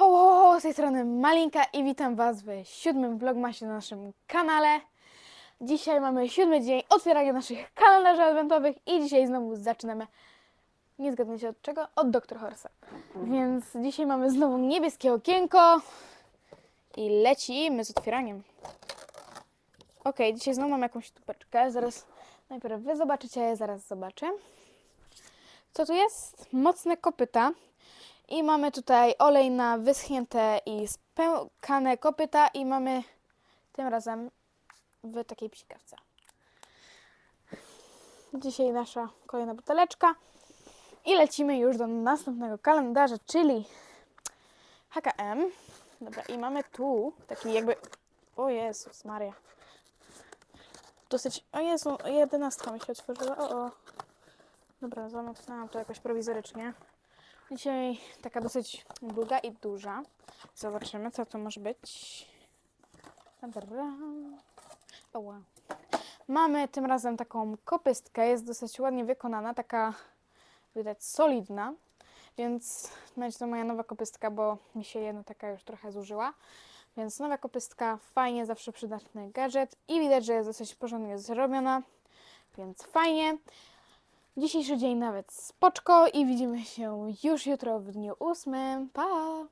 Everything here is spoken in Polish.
Ho, ho, ho, z tej strony Malinka i witam Was w siódmym vlogmasie na naszym kanale. Dzisiaj mamy siódmy dzień otwierania naszych kalendarzy adwentowych i dzisiaj znowu zaczynamy, nie zgadnijcie od czego, od Dr. Horsa. Więc dzisiaj mamy znowu niebieskie okienko i lecimy z otwieraniem. Ok, dzisiaj znowu mam jakąś tubeczkę, zaraz najpierw Wy zobaczycie, ja zaraz zobaczę. Co tu jest? Mocne kopyta. I mamy tutaj olej na wyschnięte i spękane kopyta i mamy tym razem w takiej psikawce. Dzisiaj nasza kolejna buteleczka. I lecimy już do następnego kalendarza, czyli HKM. Dobra, i mamy tu taki jakby... O Jezus Maria. Dosyć... O Jezu, jedenastka mi się otworzyła. O, o. Dobra, zamknęłam to jakoś prowizorycznie. Dzisiaj taka dosyć długa i duża. Zobaczymy, co to może być. Mamy tym razem taką kopystkę. Jest dosyć ładnie wykonana, taka widać solidna. Więc będzie to moja nowa kopystka, bo mi się jedna taka już trochę zużyła. Więc nowa kopystka, fajnie, zawsze przydatny gadżet i widać, że jest dosyć porządnie zrobiona. Więc fajnie. Dzisiejszy dzień nawet spoczko i widzimy się już jutro w dniu ósmym. Pa!